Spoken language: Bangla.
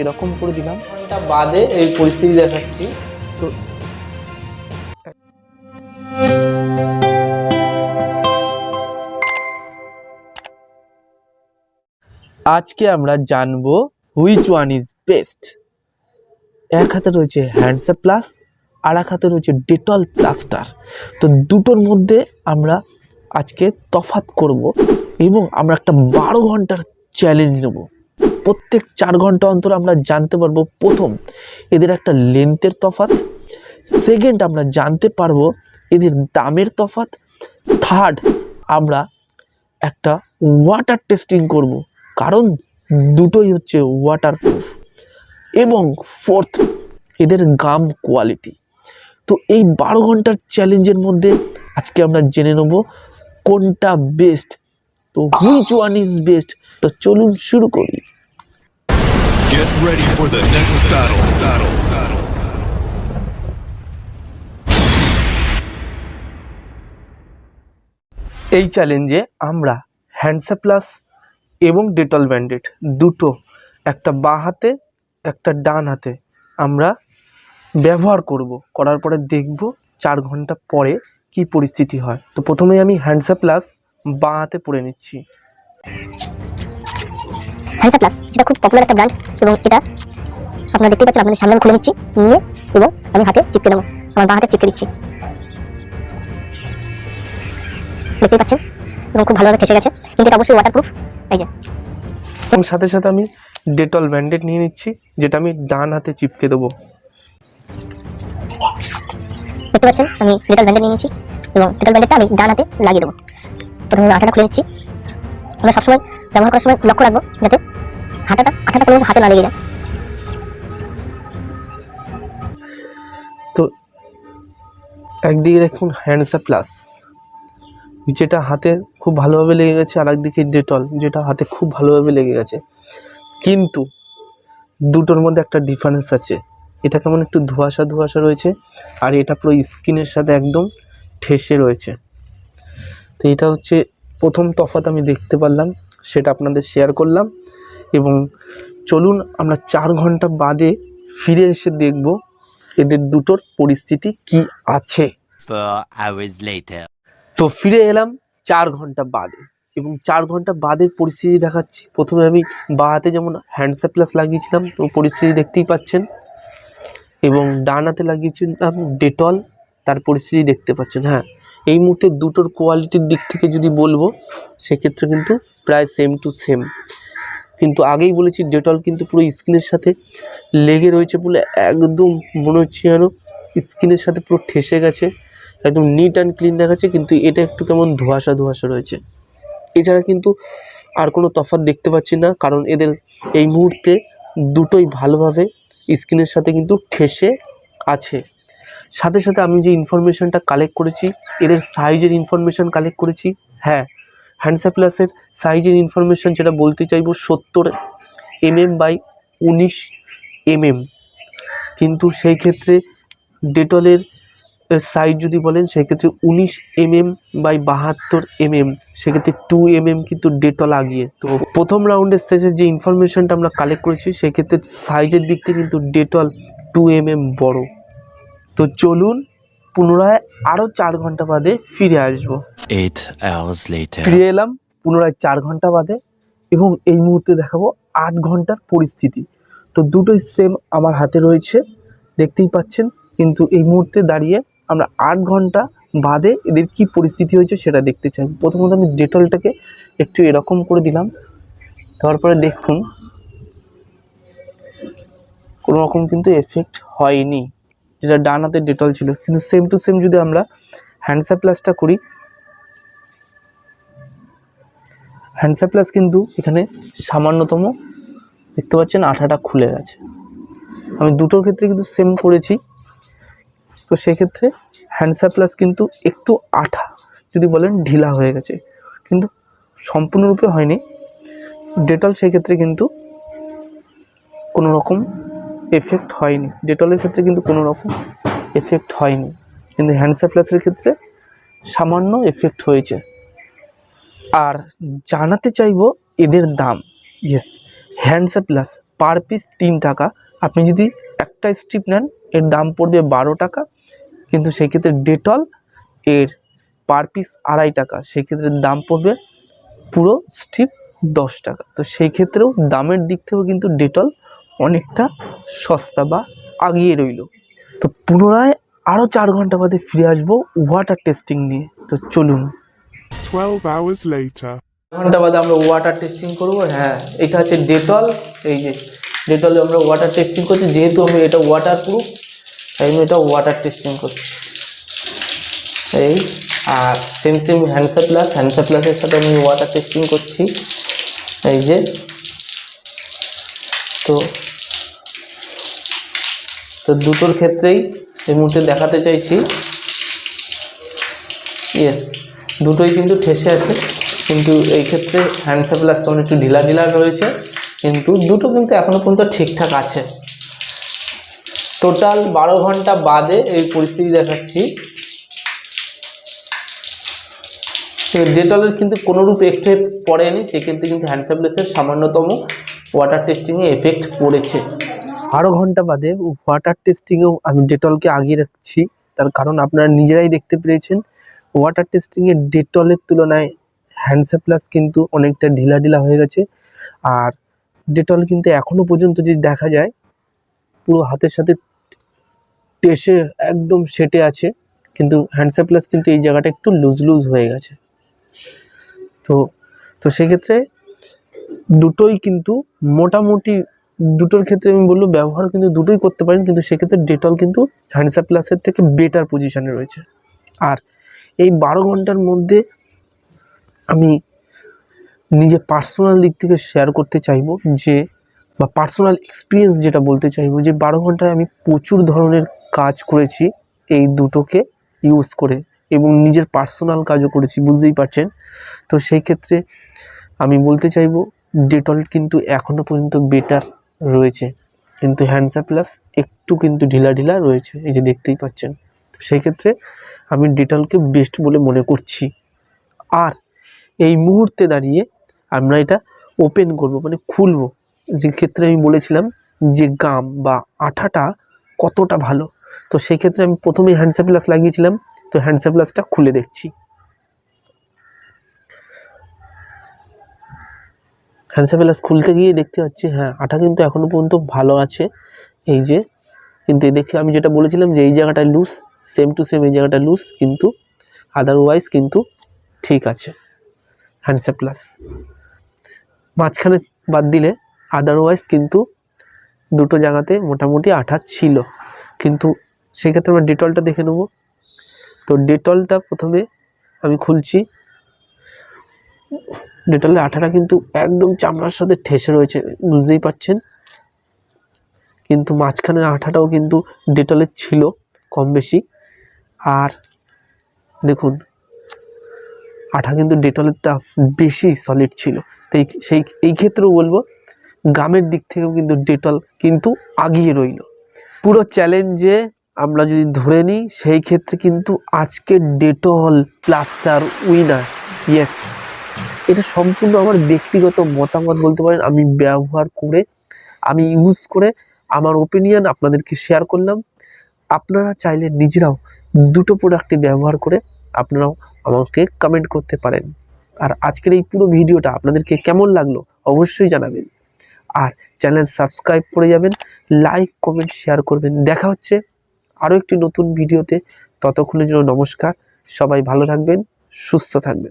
এরকম করে দিলাম। ঘণ্টা বাদে এই পরিস্থিতি দেখাচ্ছি। তো আজকে আমরা জানব হুইচ ওয়ান ইজ বেস্ট এক হাতে রয়েছে হ্যান্ডসে প্লাস আর এক হাতে রয়েছে ডেটল প্লাস্টার তো দুটোর মধ্যে আমরা আজকে তফাত করব এবং আমরা একটা বারো ঘণ্টার চ্যালেঞ্জ নেব। প্রত্যেক চার ঘণ্টা অন্তর আমরা জানতে পারব, প্রথম এদের একটা লেন্থের তফাৎ সেকেন্ড আমরা জানতে পারব এদের দামের তফাৎ থার্ড আমরা একটা ওয়াটার টেস্টিং করব, কারণ দুটোই হচ্ছে ওয়াটারপ্রুফ এবং ফোর্থ এদের গাম কোয়ালিটি তো এই বারো ঘণ্টার চ্যালেঞ্জের মধ্যে আজকে আমরা জেনে নেব কোনটা বেস্ট তো হুইচ ওয়ান ইজ বেস্ট তো চলুন শুরু করি। Get ready for the next battle. Battle. Battle. এই চ্যালেঞ্জে আমরা হ্যান্ডসা প্লাস এবং ডেটল ব্যান্ডেড দুটো, একটা বাঁ হাতে, একটা ডান হাতে আমরা ব্যবহার করব করার পরে দেখব চার ঘণ্টা পরে কি পরিস্থিতি হয় তো প্রথমে আমি হ্যান্ডসা প্লাস বাঁ হাতে পরে নিচ্ছি হ্যান্ডসা প্লাস এটা খুব পপুলার একটা ব্র্যান্ড এবং এটা আপনারা দেখতেই পাচ্ছেন আপনাদের সামনে আমি খুলে নিচ্ছি নিয়ে এবং আমি হাতে চিপকে দেবো আমার বাঁ হাতে চিপকে দিচ্ছি। দেখতেই পাচ্ছেন এবং খুব ভালোভাবে ফেসে গেছে কিন্তু এটা অবশ্যই ওয়াটারপ্রুফ এই যে। এবং সাথে সাথে আমি ডেটল ব্যান্ডেড নিয়ে নিচ্ছি যেটা আমি ডান হাতে চিপকে দেবো। দেখতে পাচ্ছেন আমি লিটল ব্যান্ডেড নিয়ে নিচ্ছি এবং লিটল ব্যান্ডেডটা আমি ডান হাতে লাগিয়ে দেবো। প্রথমে আঠাটা খুলে নিচ্ছি। আমরা সবসময় ব্যবহার করার সময় লক্ষ্য রাখব যাতে হাতাটা আঠাটা কোনো হাতে না লেগে যায়। তো একদিকে দেখুন হ্যান্ডসা প্লাস যেটা হাতে খুব ভালোভাবে লেগে গেছে আর একদিকে ডেটল যেটা হাতে খুব ভালোভাবে লেগে গেছে। কিন্তু দুটোর মধ্যে একটা ডিফারেন্স আছে। এটা কেমন একটু ধোঁয়াশা ধোয়াশা রয়েছে, আর এটা পুরো স্কিনের সাথে একদম ঠেসে রয়েছে। তো এটা হচ্ছে প্রথম তফাৎ আমি দেখতে পারলাম। সেটা আপনাদের শেয়ার করলাম এবং চলুন আমরা চার ঘণ্টা বাদে ফিরে এসে দেখব এদের দুটোর পরিস্থিতি কি আছে. তো ফিরে এলাম চার ঘণ্টা বাদে এবং চার ঘণ্টা বাদের পরিস্থিতি দেখাচ্ছি। প্রথমে আমি বা হাতে যেমন হ্যান্ডসা প্লাস লাগিয়েছিলাম তো পরিস্থিতি দেখতেই পাচ্ছেন। এবং ডান হাতে লাগিয়েছিলাম ডেটল তার পরিস্থিতি দেখতে পাচ্ছেন হ্যাঁ। এই মুহূর্তে দুটোর কোয়ালিটির দিক থেকে যদি বলব, সেক্ষেত্রে কিন্তু প্রায় সেম টু সেম কিন্তু আগেই বলেছি ডেটল কিন্তু পুরো স্কিনের সাথে লেগে রয়েছে বলে একদম মনে হচ্ছে যেন স্কিনের সাথে পুরো ঠেসে গেছে, একদম নিট অ্যান্ড ক্লিন দেখাচ্ছে, কিন্তু এটা একটু কেমন ধোঁয়াশা ধোঁয়াশা রয়েছে। এছাড়া কিন্তু আর কোনো তফাৎ দেখতে পাচ্ছি না, কারণ এদের এই মুহূর্তে দুটোই ভালোভাবে স্কিনের সাথে কিন্তু ঠেসে আছে। সাথে সাথে আমি যে ইনফরমেশনটা কালেক্ট করেছি, এদের সাইজের ইনফরমেশন কালেক্ট করেছি হ্যাঁ হ্যান্ডসা প্লাসের সাইজের ইনফরমেশন যেটা বলতে চাইব সত্তর এমএম বাই উনিশ এমএম কিন্তু সেই ক্ষেত্রে ডেটলের সাইজ যদি বলেন সেক্ষেত্রে উনিশ এমএম বাই বাহাত্তর এমএম সেক্ষেত্রে টু এমএম কিন্তু ডেটল আগিয়ে। তো প্রথম রাউন্ডের শেষে যে ইনফরমেশনটা আমরা কালেক্ট করেছি সেক্ষেত্রে সাইজের দিক থেকে কিন্তু ডেটল টু এমএম বড়। তো চলুন পুনরায় আরও চার ঘণ্টা বাদে ফিরে আসব. ফিরে এলাম পুনরায় চার ঘণ্টা বাদে এবং এই মুহূর্তে দেখাবো আট ঘণ্টার পরিস্থিতি। তো দুটোই সেম আমার হাতে রয়েছে দেখতেই পাচ্ছেন কিন্তু এই মুহূর্তে দাঁড়িয়ে আমরা আট ঘণ্টা বাদে এদের কি পরিস্থিতি হয়েছে সেটা দেখতে চাই। প্রথমত আমি ডেটলটাকে একটু এরকম করে দিলাম তারপরে দেখুন কোনো রকম কিন্তু এফেক্ট হয়নি। যেটা ডান হাতে ডেটল ছিল। কিন্তু সেম টু সেম যদি আমরা হ্যান্ডসা প্লাসটা করি হ্যান্ডসা প্লাস কিন্তু এখানে সামান্যতম দেখতে পাচ্ছেন আঠাটা খুলে গেছে। আমি দুটোর ক্ষেত্রে কিন্তু সেম করেছি। তো সেক্ষেত্রে হ্যান্ডসা প্লাস কিন্তু একটু আঠা, যদি বলেন ঢিলা হয়ে গেছে। কিন্তু সম্পূর্ণরূপে হয়নি। ডেটল সেক্ষেত্রে কিন্তু কোনো রকম এফেক্ট হয়নি। ডেটলের ক্ষেত্রে কিন্তু কোনো রকম এফেক্ট হয়নি। কিন্তু হ্যান্ডসা প্লাসের ক্ষেত্রে সামান্য এফেক্ট হয়েছে। আর জানাতে চাইব এদের দাম। ইয়েস হ্যান্ডসা প্লাস পার পিস তিন টাকা। আপনি যদি একটা স্ট্রিপ নেন, এর দাম পড়বে বারো টাকা। কিন্তু সেক্ষেত্রে ডেটল এর পার পিস আড়াই টাকা। সেক্ষেত্রে দাম পড়বে পুরো স্ট্রিপ দশ টাকা। তো সেই ক্ষেত্রেও দামের দিক থেকেও কিন্তু ডেটল অনেকটা সস্তা বা আগিয়ে রইল। তো পুনরায় আরও চার ঘণ্টা বাদে ফিরে আসব ওয়াটার টেস্টিং নিয়ে। তো চলুন। 12 hours later. ঘণ্টা বাদে আমরা ওয়াটার টেস্টিং করব হ্যাঁ এটা হচ্ছে ডেটল এই যে ডেটলে আমরা ওয়াটার টেস্টিং করছি যেহেতু আমি এটা ওয়াটার প্রুফ তাই আমি এটা ওয়াটার টেস্টিং করছি। এই আর সেম সেম হ্যান্ডসা প্লাস হ্যান্ডসা প্লাসের সাথে আমি ওয়াটার টেস্টিং করছি। এই যে তো তো দুটোর ক্ষেত্রেই এই মুহূর্তে দেখাতে চাইছি। ইয়েস দুটোই কিন্তু ঠেসে আছে। কিন্তু এই ক্ষেত্রে হ্যান্ডসা প্লাস তখন একটু ঢিলা ঢিলা রয়েছে। কিন্তু দুটো কিন্তু এখনও পর্যন্ত ঠিকঠাক আছে। টোটাল বারো ঘণ্টা বাদে এই পরিস্থিতি দেখাচ্ছি। ডেটলের কিন্তু কোনোরূপ এফেক্ট পড়েনি। সেক্ষেত্রে কিন্তু হ্যান্ডসা প্লাসের সামান্যতম ওয়াটার টেস্টিংয়ে এফেক্ট পড়েছে। বারো ঘণ্টা বাদে ওয়াটার টেস্টিংয়েও আমি ডেটলকে আগিয়ে রাখছি। তার কারণ আপনারা নিজেরাই দেখতে পেরেছেন ওয়াটার টেস্টিংয়ে ডেটলের তুলনায় হ্যান্ডসা প্লাস কিন্তু অনেকটা ঢিলা ঢিলা হয়ে গেছে। আর ডেটল কিন্তু এখনও পর্যন্ত যদি দেখা যায়, পুরো হাতের সাথে টেসে একদম সেটে আছে। কিন্তু হ্যান্ডসা প্লাস কিন্তু এই জায়গাটা একটু লুজ লুজ হয়ে গেছে। তো তো সেক্ষেত্রে দুটোই কিন্তু মোটামুটি দুটোর ক্ষেত্রে আমি বলব ব্যবহার কিন্তু দুটোই করতে পারেন, কিন্তু সেক্ষেত্রে ডেটল কিন্তু হ্যান্ডসা প্লাসের থেকে বেটার পজিশানে রয়েছে। আর এই বারো ঘণ্টার মধ্যে আমি নিজে পার্সোনাল দিক থেকে শেয়ার করতে চাইব যে, বা পার্সোনাল এক্সপিরিয়েন্স যেটা বলতে চাইব যে, বারো ঘন্টায় আমি প্রচুর ধরনের কাজ করেছি এই দুটোকে ইউজ করে এবং নিজের পার্সোনাল কাজও করেছি, বুঝতেই পারছেন? তো সেই ক্ষেত্রে আমি বলতে চাইব ডেটল কিন্তু এখনও পর্যন্ত বেটার রয়েছে। কিন্তু হ্যান্ডসা প্লাস একটু কিন্তু ঢিলা ঢিলা রয়েছে, এই যে দেখতেই পাচ্ছেন। তো সেই ক্ষেত্রে আমি ডেটলকে বেস্ট বলে মনে করছি। আর এই মুহূর্তে দাঁড়িয়ে আমরা এটা ওপেন করব মানে খুলব। যে ক্ষেত্রে আমি বলেছিলাম যে গাম বা আঠাটা কতটা ভালো। তো সেই ক্ষেত্রে আমি প্রথমেই হ্যান্ডসা প্লাস লাগিয়েছিলাম। তো হ্যান্ডসা প্লাসটা খুলে দেখছি। হ্যান্ডসা প্লাস খুলতে গিয়ে দেখতে পাচ্ছি হ্যাঁ আঠা কিন্তু এখনও পর্যন্ত ভালো আছে। এই যে, কিন্তু দেখে আমি যেটা বলেছিলাম যে এই জায়গাটা লুজ সেম টু সেম এই জায়গাটা লুজ কিন্তু আদারওয়াইজ কিন্তু ঠিক আছে। হ্যান্ডসা প্লাস মাঝখানে বাদ দিলে আদারওয়াইজ কিন্তু দুটো জায়গাতে মোটামুটি আঠা ছিল। কিন্তু সেক্ষেত্রে আমরা ডেটলটা দেখে নেব। তো ডেটলটা প্রথমে আমি খুলছি। ডেটলের আঠাটা কিন্তু একদম চামড়ার সাথে ঠেসে রয়েছে, বুঝতেই পাচ্ছেন কিন্তু মাঝখানের আঠাটাও কিন্তু ডেটলের ছিল কম বেশি। আর দেখুন, আঠা কিন্তু ডেটলেরটা বেশি সলিড ছিল। তো সেই, এই ক্ষেত্রেও বলব, গামের দিক থেকেও কিন্তু ডেটল কিন্তু আগিয়ে রইল। পুরো চ্যালেঞ্জে আমরা যদি ধরে নিই, সেই ক্ষেত্রে কিন্তু আজকে ডেটল প্লাস্টার উইনার ইয়েস এটা সম্পূর্ণ আমার ব্যক্তিগত মতামত বলতে পারেন। আমি ব্যবহার করে, আমি ইউজ করে আমার ওপিনিয়ন আপনাদেরকে শেয়ার করলাম। আপনারা চাইলে নিজেরাও দুটো প্রোডাক্টই ব্যবহার করে আপনারাও আমাকে কমেন্ট করতে পারেন। আর আজকের এই পুরো ভিডিওটা আপনাদেরকে কেমন লাগল অবশ্যই জানাবেন। আর চ্যানেল সাবস্ক্রাইব করে যাবেন লাইক কমেন্ট শেয়ার করবেন। দেখা হচ্ছে আরও একটি নতুন ভিডিওতে। ততক্ষণের জন্য নমস্কার। সবাই ভালো থাকবেন, সুস্থ থাকবেন।